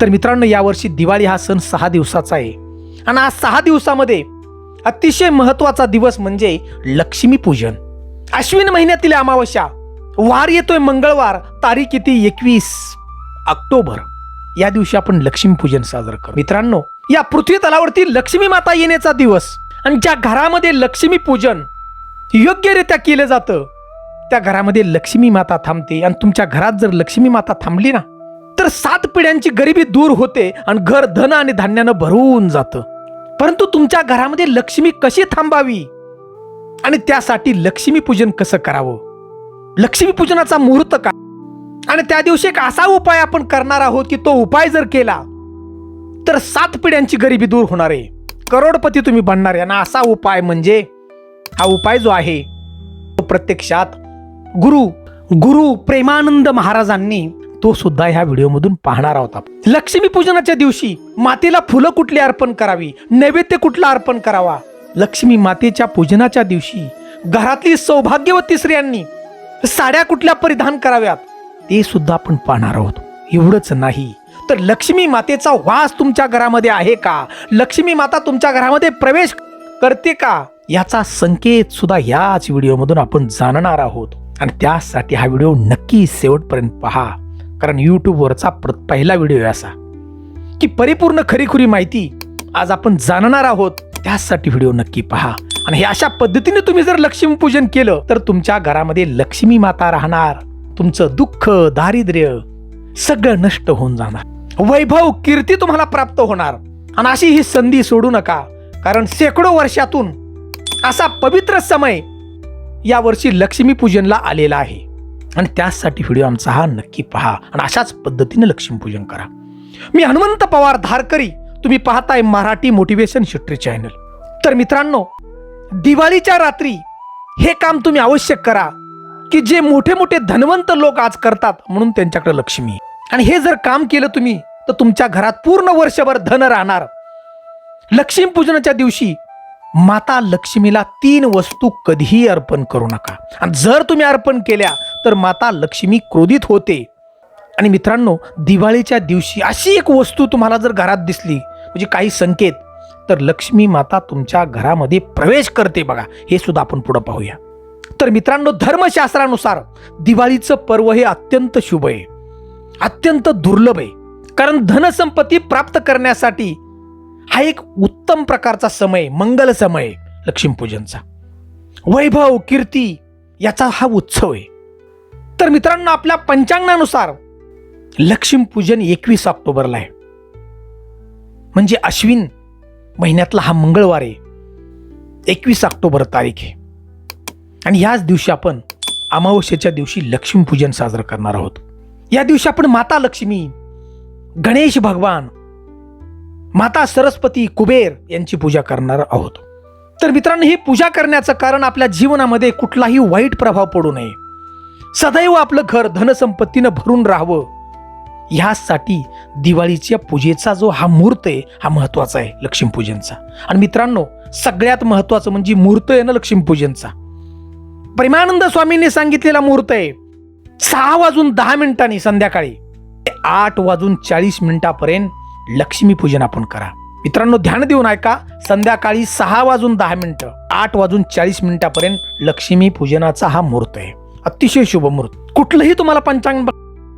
तर मित्रांनो यावर्षी दिवाळी हा सण सहा दिवसाचा आहे. आणि आज सहा दिवसामध्ये अतिशय महत्त्वाचा दिवस म्हणजे लक्ष्मीपूजन. अश्विन महिन्यातील अमावस्या. वार येतोय मंगळवार तारीख किती एकवीस ऑक्टोबर. या दिवशी आपण लक्ष्मीपूजन साजरं करू. मित्रांनो या पृथ्वी तलावरती लक्ष्मी माता येण्याचा दिवस आणि ज्या घरामध्ये लक्ष्मी पूजन योग्यरित्या केलं जातं त्या घरामध्ये लक्ष्मी माता थांबते. आणि तुमच्या घरात जर लक्ष्मी माता थांबली ना तर सात पिढ्यांची गरिबी दूर होते आणि घर धन आणि धान्यानं भरून जातं. परंतु तुमच्या घरामध्ये लक्ष्मी कशी थांबावी? आणि त्यासाठी लक्ष्मी पूजन कसं करावं? लक्ष्मी पूजनाचा मुहूर्त का? आणि त्या दिवशी एक असा उपाय आपण करणार आहोत की तो उपाय जर केला तर सात पिढ्यांची गरिबी दूर होणार आहे. करोडपती तुम्ही बनणार आहे. आणि असा उपाय म्हणजे हा उपाय जो आहे तो प्रत्यक्षात गुरु गुरु प्रेमानंद महाराजांनी तो सुद्धा ह्या व्हिडिओमधून पाहणार आहोत आपण. लक्ष्मी पूजनाच्या दिवशी मातेला फुलं कुठली अर्पण करावी? नैवेद्य कुठला अर्पण करावा? लक्ष्मी मातेच्या पूजनाच्या दिवशी घरातली सौभाग्यवती स्त्रियांनी साड्या कुठल्या परिधान कराव्यात? ते सुद्धा आपण पाहणार आहोत. एवढंच नाही. तर लक्ष्मी मातेचा वास तुमच्या घरामध्ये आहे का? लक्ष्मी माता तुमच्या घरामध्ये प्रवेश करते का? याचा संकेत सुद्धा याच व्हिडिओमधून आपण जाणणार आहोत. आणि त्यासाठी हा व्हिडिओ नक्की शेवटपर्यंत पहा. कारण यूट्यूबवरचा प्र- पहिला व्हिडिओ असा की परिपूर्ण खरीखुरी माहिती आज आपण जाणणार आहोत. त्यासाठी व्हिडिओ नक्की पहा. आणि हे अशा पद्धतीने तुम्ही जर लक्ष्मीपूजन केलं तर तुमच्या घरामध्ये लक्ष्मी माता राहणार. तुमचं दुःख दारिद्र्य सगळं नष्ट होऊन जाणार. वैभव कीर्ती तुम्हाला प्राप्त होणार. आणि अशी ही संधी सोडू नका. कारण शेकडो वर्षातून असा पवित्र समय या वर्षी लक्ष्मीपूजनला आलेला आहे. आणि त्याचसाठी व्हिडिओ आमचा हा नक्की पहा. आणि अशाच पद्धतीने लक्ष्मीपूजन करा. मी हनुमंत पवार धारकरी. तुम्ही पाहताय मराठी मोटिवेशन शिट्री चॅनल तर मित्रांनो दिवाळीच्या रात्री हे काम तुम्ही आवश्यक करा. की जे मोठे मोठे धनवंत लोक आज करतात म्हणून त्यांच्याकडे लक्ष्मी. आणि हे जर काम केलं तुम्ही तर तुमच्या घरात पूर्ण वर्षभर धन राहणार. लक्ष्मीपूजनाच्या दिवशी माता लक्ष्मीला तीन वस्तू कधीही अर्पण करू नका. आणि जर तुम्ही अर्पण केल्या तर माता लक्ष्मी क्रोधित होते. आणि मित्रांनो दिवाळीच्या दिवशी अशी एक वस्तू तुम्हाला जर घरात दिसली म्हणजे काही संकेत तर लक्ष्मी माता तुमच्या घरामध्ये प्रवेश करते बघा. हे सुद्धा आपण पुढे पाहूया. तर मित्रांनो धर्मशास्त्रानुसार दिवाळीचं पर्व हे अत्यंत शुभ आहे. अत्यंत दुर्लभ आहे. कारण धनसंपत्ती प्राप्त करण्यासाठी हा एक उत्तम प्रकारचा समय मंगल समय आहे लक्ष्मीपूजनचा. वैभव कीर्ती याचा हा उत्सव आहे. तर मित्रांनो आपल्या पंचांगानुसार लक्ष्मीपूजन एकवीस ऑक्टोबरला आहे. म्हणजे अश्विन महिन्यातला हा मंगळवार आहे. एकवीस ऑक्टोबर तारीख आहे. आणि याच दिवशी आपण अमावस्येच्या दिवशी लक्ष्मीपूजन साजरं करणार आहोत. या दिवशी आपण माता लक्ष्मी गणेश भगवान माता सरस्वती कुबेर यांची पूजा करणार आहोत. तर मित्रांनो ही पूजा करण्याचं कारण आपल्या जीवनामध्ये कुठलाही वाईट प्रभाव पडू नये. सदैव आपलं घर धनसंपत्तीनं भरून राहावं. ह्यासाठी दिवाळीच्या पूजेचा जो हा मुहूर्त आहे हा महत्त्वाचा आहे लक्ष्मीपूजनचा. आणि मित्रांनो सगळ्यात महत्वाचं म्हणजे मुहूर्त आहे ना लक्ष्मीपूजनचा. प्रेमानंद स्वामींनी सांगितलेला मुहूर्त आहे सहा वाजून दहा मिनिटांनी संध्याकाळी. ते आठ वाजून चाळीस मिनिटापर्यंत लक्ष्मीपूजन आपण करा. मित्रांनो ध्यान देऊन ऐका संध्याकाळी सहा वाजून दहा मिनिटं आठ वाजून चाळीस मिनिटापर्यंत लक्ष्मीपूजनाचा हा मुहूर्त आहे. अतिशय शुभमुहूर्त कुठलंही तुम्हाला पंचांग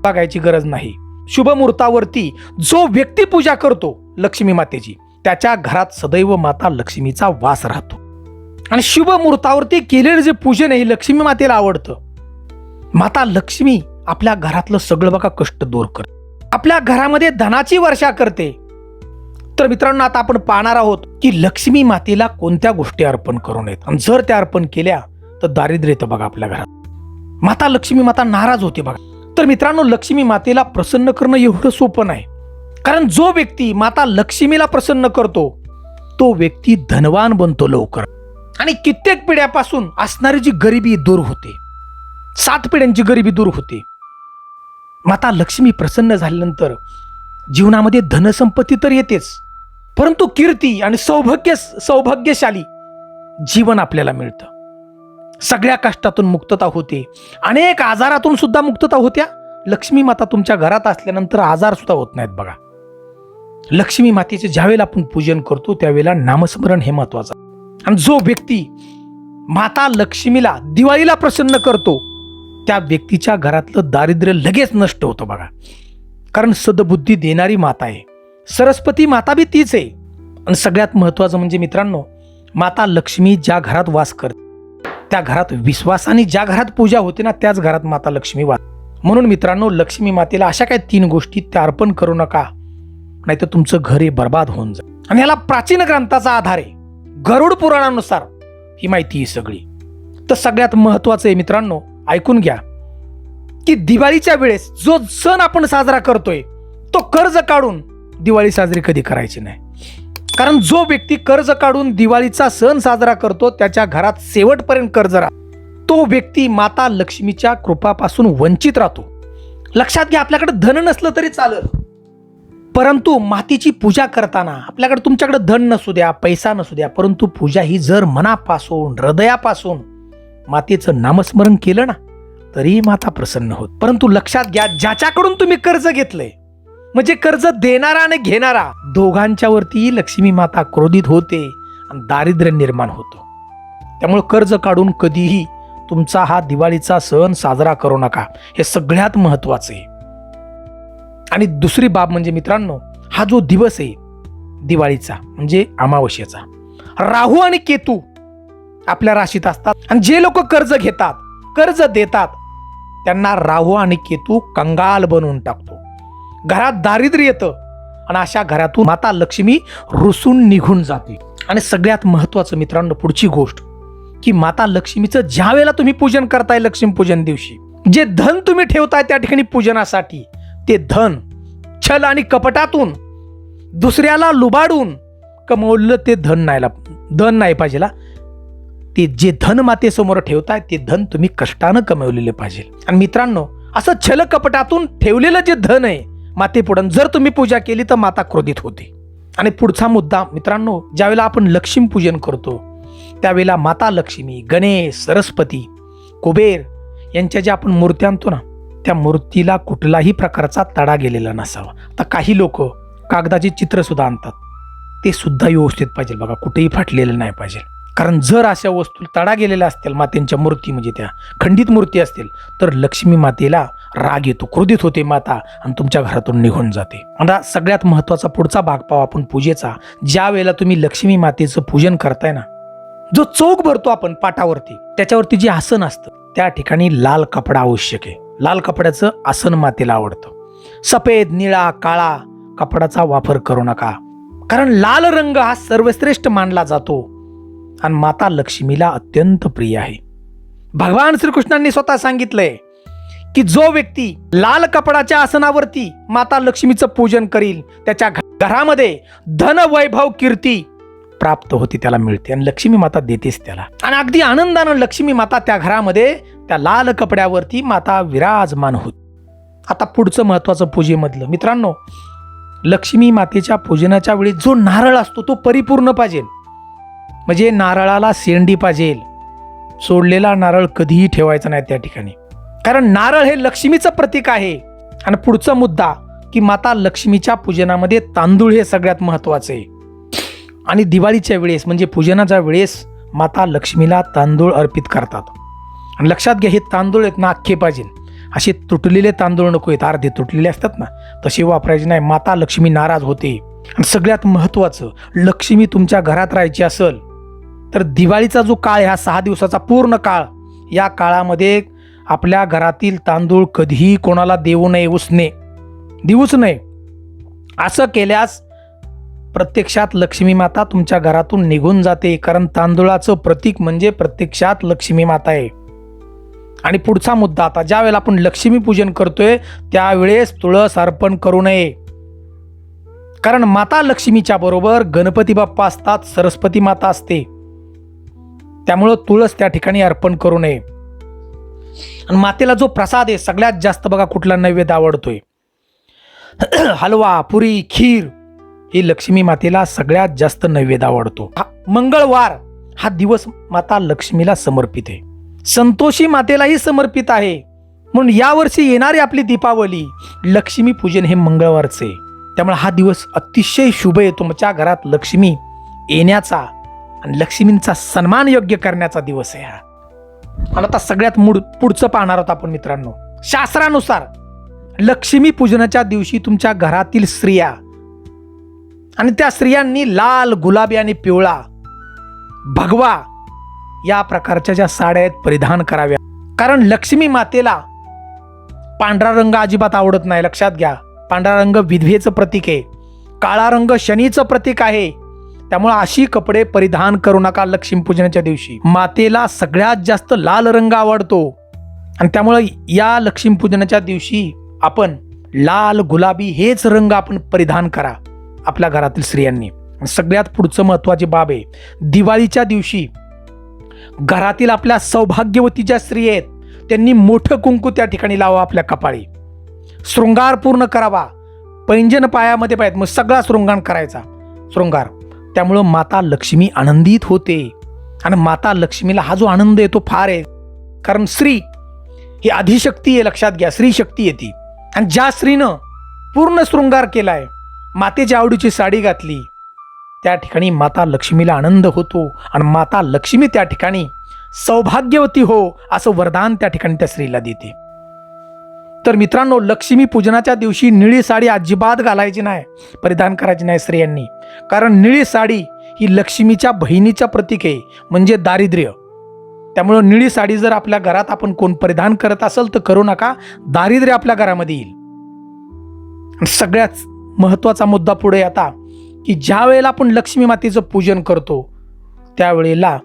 बघायची गरज नाही. शुभमुहूर्तावरती जो व्यक्ती पूजा करतो लक्ष्मी मातेची त्याच्या घरात सदैव माता लक्ष्मीचा वास राहतो. आणि शुभ मुहूर्तावरती केलेलं जे पूजन आहे लक्ष्मी मातेला आवडतं. माता लक्ष्मी आपल्या घरातलं सगळं बघा कष्ट दूर करते. आपल्या घरामध्ये धनाची वर्षा करते. तर मित्रांनो आता आपण पाहणार आहोत की लक्ष्मी मातेला कोणत्या गोष्टी अर्पण करू नयेत आणि जर त्या अर्पण केल्या तर दारिद्र्य येतं बघा आपल्या घरात. माता लक्ष्मी माता नाराज होते बघा. तर मित्रांनो लक्ष्मी मातेला प्रसन्न करणं एवढं सोपं नाही. कारण जो व्यक्ती माता लक्ष्मीला प्रसन्न करतो तो व्यक्ती धनवान बनतो लवकर. आणि कित्येक पिढ्यापासून असणारी जी गरिबी दूर होते सात पिढ्यांची गरिबी दूर होते. माता लक्ष्मी प्रसन्न झाल्यानंतर जीवनामध्ये धनसंपत्ती तर येतेच परंतु कीर्ती आणि सौभाग्य सौभाग्यशाली जीवन आपल्याला मिळतं. सगळ्या कष्टातून मुक्तता होते. अनेक आजारातून सुद्धा मुक्तता होत्या. लक्ष्मी माता तुमच्या घरात असल्यानंतर आजार सुद्धा होत नाहीत बघा. लक्ष्मी मातेचे ज्यावेळेला आपण पूजन करतो त्यावेळेला नामस्मरण हे महत्वाचं आणि जो व्यक्ती माता लक्ष्मीला दिवाळीला प्रसन्न करतो त्या व्यक्तीच्या घरातलं दारिद्र्य लगेच नष्ट होतं बघा. कारण सदबुद्धी देणारी माता आहे. सरस्वती माता बी तीच आहे. आणि सगळ्यात महत्वाचं म्हणजे मित्रांनो माता लक्ष्मी ज्या घरात वास करते त्या घरात विश्वासाने ज्या घरात पूजा होते ना त्याच घरात माता लक्ष्मी वास म्हणून मित्रांनो लक्ष्मी मातेला अशा काही तीन गोष्टी त्या अर्पण करू नका. नाहीतर तुमचं घर हे बर्बाद होऊन जाईल. आणि याला प्राचीन ग्रंथाचा आधार आहे. गरुड पुराणानुसार ही माहिती आहे सगळी. तर सगळ्यात महत्वाचं आहे मित्रांनो ऐकून घ्या. की दिवाळीच्या वेळेस जो सण आपण साजरा करतोय तो कर्ज काढून दिवाळी साजरी कधी करायची नाही. कारण जो व्यक्ती कर्ज काढून दिवाळीचा सण साजरा करतो त्याच्या घरात शेवटपर्यंत कर्ज राहतो. तो व्यक्ती माता लक्ष्मीच्या कृपापासून वंचित राहतो. लक्षात घ्या आपल्याकडे धन नसलं तरी चालेल. परंतु मातीची पूजा करताना आपल्याकडे तुमच्याकडे धन नसू द्या पैसा नसू द्या परंतु पूजा ही जर मनापासून हृदयापासून मातेचं नामस्मरण केलं ना तरी माता प्रसन्न होत. परंतु लक्षात घ्या ज्याच्याकडून तुम्ही कर्ज घेतलंय म्हणजे कर्ज देणारा आणि घेणारा. दोघांच्या वरती लक्ष्मी माता क्रोधित होते आणि दारिद्र्य निर्माण होतं. त्यामुळे कर्ज काढून कधीही तुमचा हा दिवाळीचा सण साजरा करू नका. हे सगळ्यात महत्त्वाचं आहे. आणि दुसरी बाब म्हणजे मित्रांनो हा जो दिवस आहे दिवाळीचा म्हणजे अमावस्येचा. राहू आणि केतू आपल्या राशीत असतात आणि जे लोक कर्ज घेतात कर्ज देतात त्यांना राहू आणि केतू कंगाल बनवून टाकतो. घरात दारिद्र्य येतं. आणि अशा घरातून माता लक्ष्मी रुसून निघून जाते. आणि सगळ्यात महत्वाचं मित्रांनो पुढची गोष्ट की माता लक्ष्मीचं ज्या वेळेला तुम्ही पूजन करताय लक्ष्मीपूजन दिवशी जे धन तुम्ही ठेवताय त्या ठिकाणी पूजनासाठी ते धन छल आणि कपटातून दुसऱ्याला लुबाडून कमवलेलं ते धन नाही धन नाही पाहिजे ते जे धन मातेसमोर ठेवताय ते धन तुम्ही कष्टानं कमवलेले पाहिजे. आणि मित्रांनो असं छल कपटातून ठेवलेलं जे धन आहे मातेपुढं. जर तुम्ही पूजा केली तर माता क्रोधित होते. आणि पुढचा मुद्दा मित्रांनो ज्यावेळेला आपण लक्ष्मी पूजन करतो त्यावेळेला माता लक्ष्मी गणेश सरस्वती कुबेर यांच्या ज्या आपण मूर्त्या आणतो ना त्या मूर्तीला कुठलाही प्रकारचा तडा गेलेला नसावा. आता काही लोक कागदाचे चित्रसुद्धा आणतात. ते सुद्धा व्यवस्थित पाहिजे. बघा कुठेही फाटलेलं नाही पाहिजे. कारण जर अशा वस्तू तडा गेलेल्या असतील मातेंच्या मूर्ती म्हणजे त्या खंडित मूर्ती असतील तर लक्ष्मी मातेला राग येतो क्रोधित होते माता आणि तुमच्या घरातून निघून जाते. आता सगळ्यात महत्त्वाचा पुढचा भाग पाहू आपण पूजेचा. ज्या वेळेला तुम्ही लक्ष्मी मातेचं पूजन करताय ना जो चोख भरतो आपण पाटावरती त्याच्यावरती जे आसन असतं त्या ठिकाणी लाल कपडा आवश्यक आहे. लाल कपड्याचं आसन मातेला आवडतं. सफेद निळा काळा कपडाचा वापर करू नका. कारण लाल रंग हा सर्वश्रेष्ठ मानला जातो आणि माता लक्ष्मीला अत्यंत प्रिय आहे. भगवान श्रीकृष्णांनी स्वतः सांगितलंय की जो व्यक्ती लाल कपडाच्या आसनावरती माता लक्ष्मीचं पूजन करील त्याच्या घ- घरामध्ये धन वैभव कीर्ती प्राप्त होते त्याला मिळते. आणि लक्ष्मी माता देतेच त्याला. आणि अगदी आनंदानं लक्ष्मी माता त्या घरामध्ये त्या लाल कपड्यावरती माता विराजमान होत. आता पुढचं महत्वाचं पूजेमधलं. मित्रांनो लक्ष्मी मातेच्या पूजनाच्या वेळी जो नारळ असतो तो परिपूर्ण पाहिजे. म्हणजे नारळाला शेंडी पाहिजे. सोडलेला नारळ कधीही ठेवायचा नाही त्या ठिकाणी. कारण नारळ हे लक्ष्मीचं प्रतीक आहे. आणि पुढचा मुद्दा की माता लक्ष्मीच्या पूजनामध्ये तांदूळ हे सगळ्यात महत्त्वाचं. आहे आणि दिवाळीच्या वेळेस म्हणजे पूजनाच्या वेळेस माता लक्ष्मीला तांदूळ अर्पित करतात. आणि लक्षात घ्या हे तांदूळ आहेत ना अख्खे पाहिजे असे तुटलेले तांदूळ नको आहेत अर्धे तुटलेले असतात ना तसे वापरायचे नाही. माता लक्ष्मी नाराज होते. आणि सगळ्यात महत्त्वाचं लक्ष्मी तुमच्या घरात राहायची असेल तर दिवाळीचा जो काळ हा सहा दिवसाचा पूर्ण काळ या काळामध्ये आपल्या घरातील तांदूळ कधीही कोणाला देऊ नये उसने देऊच नये. असं केल्यास प्रत्यक्षात लक्ष्मी माता तुमच्या घरातून निघून जाते कारण तांदूळाचं प्रतीक म्हणजे प्रत्यक्षात लक्ष्मी माता आहे. आणि पुढचा मुद्दा आता ज्या वेळेला आपण लक्ष्मी पूजन करतोय त्यावेळेस तुळस अर्पण करू नये. कारण माता लक्ष्मीच्या बरोबर गणपती बाप्पा असतात सरस्वती माता असते. त्यामुळं तुळस त्या ठिकाणी अर्पण करू नये. आणि मातेला जो प्रसाद आहे सगळ्यात जास्त बघा कुठला नैवेद्य आवडतोय. हलवा पुरी खीर ही लक्ष्मी मातेला सगळ्यात जास्त नैवेद्य आवडतो. हा मंगळवार हा दिवस माता लक्ष्मीला समर्पित आहे. संतोषी मातेलाही समर्पित आहे. म्हणून यावर्षी येणारी आपली दीपावली लक्ष्मी पूजन हे मंगळवारचे त्यामुळे हा दिवस अतिशय शुभ आहे. तुमच्या घरात लक्ष्मी येण्याचा आणि लक्ष्मींचा सन्मान योग्य करण्याचा दिवस आहे हा. आणि आता सगळ्यात मूड पुढचं पाहणार आहोत आपण मित्रांनो. शास्त्रानुसार लक्ष्मी पूजनाच्या दिवशी तुमच्या घरातील स्त्रिया आणि त्या स्त्रियांनी लाल गुलाबी आणि पिवळा भगवा या प्रकारच्या ज्या साड्या आहेत परिधान कराव्या. कारण लक्ष्मी मातेला पांढरा रंग अजिबात आवडत नाही. लक्षात घ्या पांढरा रंग विधवेचं प्रतीक आहे. काळा रंग शनीचं प्रतीक आहे. त्यामुळे अशी कपडे परिधान करू नका लक्ष्मीपूजनाच्या दिवशी. मातेला सगळ्यात जास्त लाल रंग आवडतो. आणि त्यामुळे या लक्ष्मीपूजनाच्या दिवशी आपण लाल गुलाबी हेच रंग आपण परिधान करा आपल्या घरातील स्त्रियांनी. सगळ्यात पुढचं महत्वाची बाब आहे दिवाळीच्या दिवशी घरातील आपल्या सौभाग्यवती ज्या स्त्री आहेत त्यांनी मोठं कुंकू त्या ठिकाणी लावा आपल्या कपाळी. शृंगार पूर्ण करावा. पैंजन पायामध्ये पाहिजे मग सगळा शृंगार करायचा. शृंगार. त्यामुळं माता लक्ष्मी आनंदित होते. आणि माता लक्ष्मीला हा जो आनंद येतो फार आहे. कारण स्त्री ही आधिशक्ती आहे लक्षात घ्या स्त्री शक्ती येते आणि ज्या स्त्रीनं पूर्ण शृंगार केला आहे मातेच्या आवडीची साडी घातली त्या ठिकाणी माता लक्ष्मीला आनंद होतो. आणि माता लक्ष्मी त्या ठिकाणी सौभाग्यवती हो असं वरदान त्या ठिकाणी त्या स्त्रीला देते. तर मित्रांनो लक्ष्मी पूजनाच्या दिवशी निळी साडी अजिबात घालायची नाही परिधान करायची नाही स्त्रियांनी. कारण निळी साडी ही लक्ष्मीच्या बहिणीच्या प्रतीक आहे म्हणजे दारिद्र्य. त्यामुळं निळी साडी जर आपल्या घरात आपण कोण परिधान करत असेल तर करू नका दारिद्र्य आपल्या घरामध्ये येईल. सगळ्याच महत्त्वाचा महत्त्वाचा मुद्दा पुढे आता की ज्या वेळेला आपण लक्ष्मी मातेचं पूजन करतो त्यावेळेला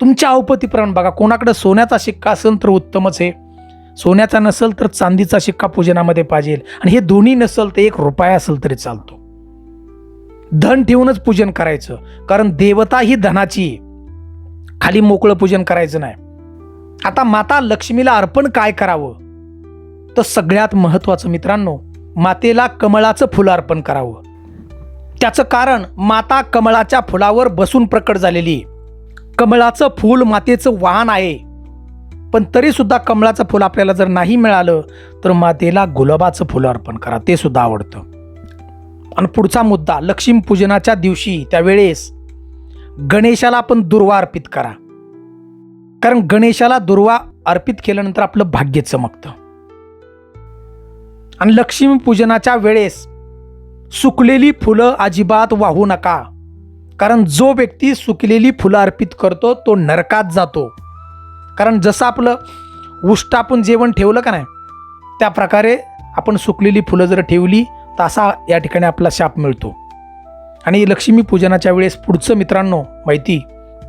तुमच्या अवपतीप्रमाणे बघा कोणाकडे सोन्याचा शिक्का असेल तर उत्तमच आहे. सोन्याचा नसेल तर चांदीचा शिक्का पूजनामध्ये पाहिजे. आणि हे दोन्ही नसेल तर एक रुपया असेल तरी चालतो. धन ठेवूनच पूजन करायचं. कारण देवता ही धनाची खाली मोकळं पूजन करायचं नाही. आता माता लक्ष्मीला अर्पण काय करावं? तर सगळ्यात महत्वाचं मित्रांनो मातेला कमळाचं फुल अर्पण करावं. त्याचं कारण माता कमळाच्या फुलावर बसून प्रकट झालेली कमळाचं फूल मातेचं वाहन आहे. पण तरीसुद्धा कमळाचं फूल आपल्याला जर नाही मिळालं तर मातेला गुलाबाचं फुलं अर्पण करा. ते सुद्धा आवडतं. आणि पुढचा मुद्दा लक्ष्मीपूजनाच्या दिवशी त्यावेळेस गणेशाला आपण दुर्वा अर्पित करा. कारण गणेशाला दुर्वा अर्पित केल्यानंतर आपलं भाग्य चमकतं. आणि लक्ष्मीपूजनाच्या वेळेस सुकलेली फुलं अजिबात वाहू नका. कारण जो व्यक्ती सुकलेली फुलं अर्पित करतो तो नरकात जातो. कारण जसं आपलं उष्ट आपण जेवण ठेवलं का नाही त्या प्रकारे आपण सुकलेली फुलं जर ठेवली तासा या ठिकाणी आपला शाप मिळतो. आणि लक्ष्मी पूजनाच्या वेळेस पुढचं मित्रांनो माहिती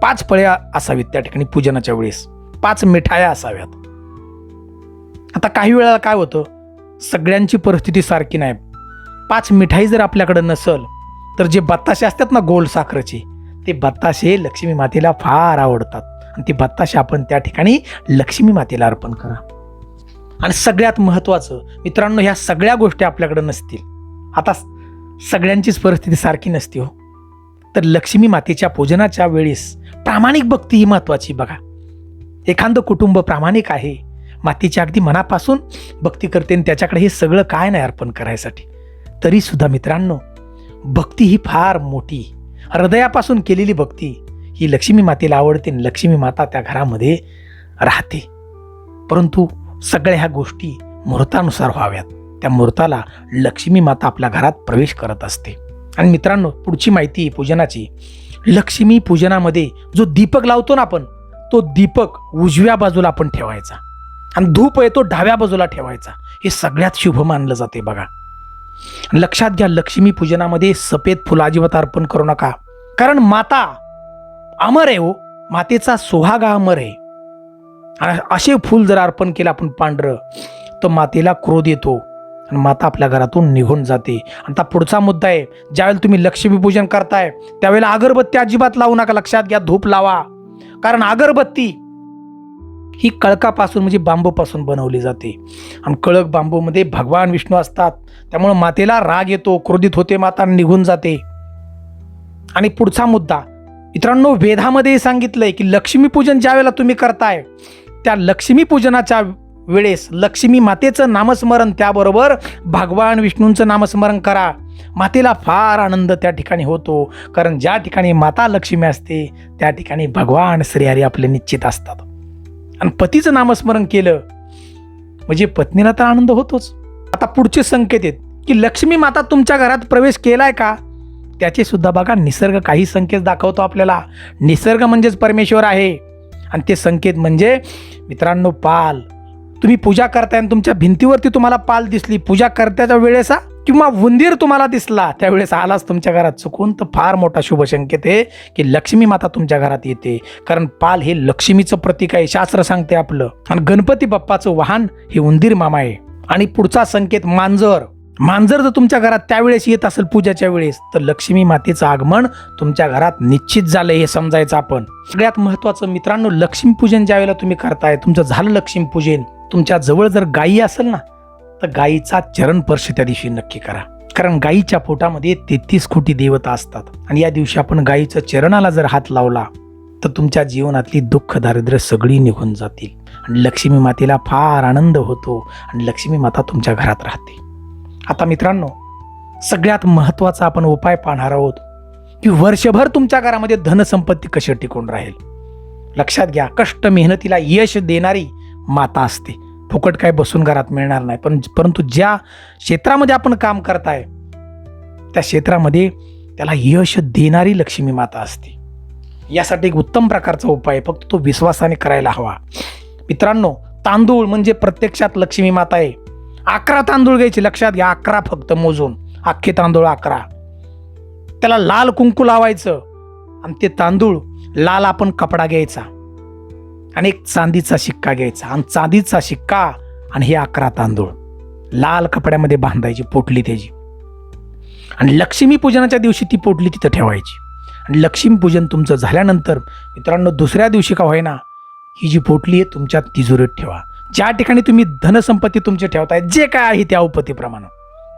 पाच फळ्या असावीत त्या ठिकाणी पूजनाच्या वेळेस. पाच मिठाया असाव्यात. आता काही वेळेला काय होतं सगळ्यांची परिस्थिती सारखी नाही. पाच मिठाई जर आपल्याकडं नसल तर जे बत्ताशे असतात ना गोल साखरेचे ते बत्ताशे लक्ष्मी मातेला फार आवडतात. आणि ते बत्ताशे आपण त्या ठिकाणी लक्ष्मी मातेला अर्पण करा. आणि सगळ्यात महत्त्वाचं मित्रांनो ह्या सगळ्या गोष्टी आपल्याकडे नसतील. आता सगळ्यांचीच परिस्थिती सारखी नसते हो. तर लक्ष्मी मातेच्या पूजनाच्या वेळेस प्रामाणिक भक्ती ही महत्त्वाची बघा. एखादं कुटुंब प्रामाणिक आहे मातीच्या अगदी मनापासून भक्ती करते आणि त्याच्याकडे हे सगळं काय नाही अर्पण करायसाठी. तरीसुद्धा मित्रांनो भक्ती ही फार मोठी हृदयापासून केलेली भक्ती ही लक्ष्मी मातेला आवडते आणि लक्ष्मी माता त्या घरामध्ये राहते. परंतु सगळ्या ह्या गोष्टी मुहूर्तानुसार व्हाव्यात. त्या मुहूर्ताला लक्ष्मी माता आपल्या घरात प्रवेश करत असते. आणि मित्रांनो पुढची माहिती पूजनाची. लक्ष्मी पूजनामध्ये जो दीपक लावतो ना आपण तो दीपक उजव्या बाजूला आपण ठेवायचा. आणि धूप आहे तो डाव्या बाजूला ठेवायचा. हे सगळ्यात शुभ मानलं जाते बघा. लक्षात घ्या लक्ष्मी पूजनामध्ये सफेद फुलं अजिबात अर्पण करू नका. कारण माता अमर आहे हो. मातेचा सोहागा अमर आहे. आणि असे फूल जर अर्पण केलं आपण पांढरं तर मातेला क्रोध येतो. आणि माता आपल्या घरातून निघून जाते. आता पुढचा मुद्दा आहे ज्यावेळेला तुम्ही लक्ष्मीपूजन करताय त्यावेळेला अगरबत्ती अजिबात लावू नका लक्षात घ्या धूप लावा. कारण अगरबत्ती ही कळकापासून म्हणजे बांबूपासून बनवली जाते. आणि कळक बांबूमध्ये भगवान विष्णू असतात. त्यामुळे मातेला राग येतो क्रोधित होते माता निघून जाते. आणि पुढचा मुद्दा मित्रांनो वेदामध्ये सांगितलंय की लक्ष्मीपूजन ज्या वेळेला तुम्ही करताय त्या लक्ष्मीपूजनाच्या वेळेस लक्ष्मी मातेचं नामस्मरण त्याबरोबर भगवान विष्णूंचं नामस्मरण करा. मातेला फार आनंद त्या ठिकाणी होतो. कारण ज्या ठिकाणी माता लक्ष्मी असते त्या ठिकाणी भगवान श्रीहरी आपले निश्चित असतात. आणि पतीचं नामस्मरण केलं म्हणजे पत्नीला तर आनंद होतोच. आता पुढचे संकेत आहेत की लक्ष्मी माता तुमच्या घरात प्रवेश केलाय का? त्याचे सुद्धा बघा निसर्ग काही संकेत दाखवतो आपल्याला. निसर्ग म्हणजेच परमेश्वर आहे. आणि ते संकेत म्हणजे मित्रांनो पाल. तुम्ही पूजा करताय आणि तुमच्या भिंतीवरती तुम्हाला पाल दिसली पूजा करत्याच्या वेळेस हा, किंवा उंदीर तुम्हाला दिसला त्यावेळेस आलाच तुमच्या घरात. चुकून तर फार मोठा शुभ संकेत आहे की लक्ष्मी माता तुमच्या घरात येते. कारण पाल हे लक्ष्मीचं प्रतीक आहे शास्त्र सांगते आपलं. आणि गणपती बाप्पाचं वाहन हे उंदीर मामा आहे. आणि पुढचा संकेत मांजर. मांजर जर तुमच्या घरात त्यावेळेस येत असेल पूजाच्या वेळेस तर लक्ष्मी मातेचं आगमन तुमच्या घरात निश्चित झालंय हे समजायचं आपण. सगळ्यात महत्वाचं मित्रांनो लक्ष्मीपूजन ज्या वेळेला तुम्ही करताय तुमचं झालं लक्ष्मीपूजन. तुमच्या जवळ जर गायी असेल ना तर गायीचा चरण स्पर्श त्या दिवशी नक्की करा. कारण गायीच्या पोटामध्ये तेहतीस कोटी देवता असतात. आणि या दिवशी आपण गायीचं चरणाला जर हात लावला तर तुमच्या जीवनातली दुःख दारिद्र्य सगळी निघून जातील. आणि लक्ष्मी मातेला फार आनंद होतो आणि लक्ष्मी माता तुमच्या घरात राहते. आता मित्रांनो सगळ्यात महत्त्वाचा आपण उपाय पाहणार आहोत की वर्षभर तुमच्या घरामध्ये धनसंपत्ती कशी टिकून राहील? लक्षात घ्या कष्ट मेहनतीला यश देणारी माता असते. फुकट काय बसून घरात मिळणार नाही. पण परंतु ज्या क्षेत्रामध्ये आपण काम करताय त्या क्षेत्रामध्ये त्याला यश देणारी लक्ष्मी माता असते. यासाठी एक उत्तम प्रकारचा उपाय आहे, फक्त तो विश्वासाने करायला हवा. मित्रांनो तांदूळ म्हणजे प्रत्यक्षात लक्ष्मी माता आहे. अकरा तांदूळ घ्यायचे. लक्षात घ्या अकरा फक्त मोजून. अख्खे तांदूळ अकरा. त्याला लाल कुंकू लावायचं. आणि ते तांदूळ लाल आपण कपडा घ्यायचा. आणि एक चांदीचा शिक्का घ्यायचा. आणि चांदीचा शिक्का आणि हे अकरा तांदूळ. लाल कपड्यामध्ये बांधायची पोटली त्याची. आणि लक्ष्मी पूजनाच्या दिवशी ती पोटली तिथं ठेवायची. आणि लक्ष्मी पूजन तुमचं झाल्यानंतर मित्रांनो दुसऱ्या दिवशी का होईना ही जी पोटली आहे तुमच्या तिजोरीत ठेवा. ज्या ठिकाणी तुम्ही धनसंपत्ती तुमची ठेवताय जे काय आहे त्या उपतीप्रमाणे.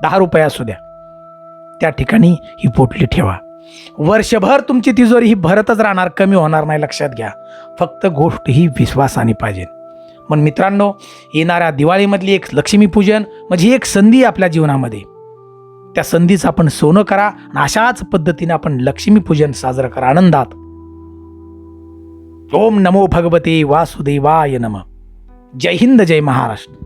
दहा रुपये असू द्या. त्या ठिकाणी ही पोटली ठेवा. वर्षभर तुमची तिजोरी ही भरतच राहणार कमी होणार नाही लक्षात घ्या. फक्त गोष्ट ही विश्वासाने पाहिजे. पण मित्रांनो येणाऱ्या दिवाळीमधली एक लक्ष्मीपूजन म्हणजे एक संधी आपल्या जीवनामध्ये. त्या संधीचं आपण सोनं करा आणि अशाच पद्धतीने आपण लक्ष्मीपूजन साजरं करा. आनंदात. ओम नमो भगवते वासुदेवाय नम. जय हिंद जय महाराष्ट्र.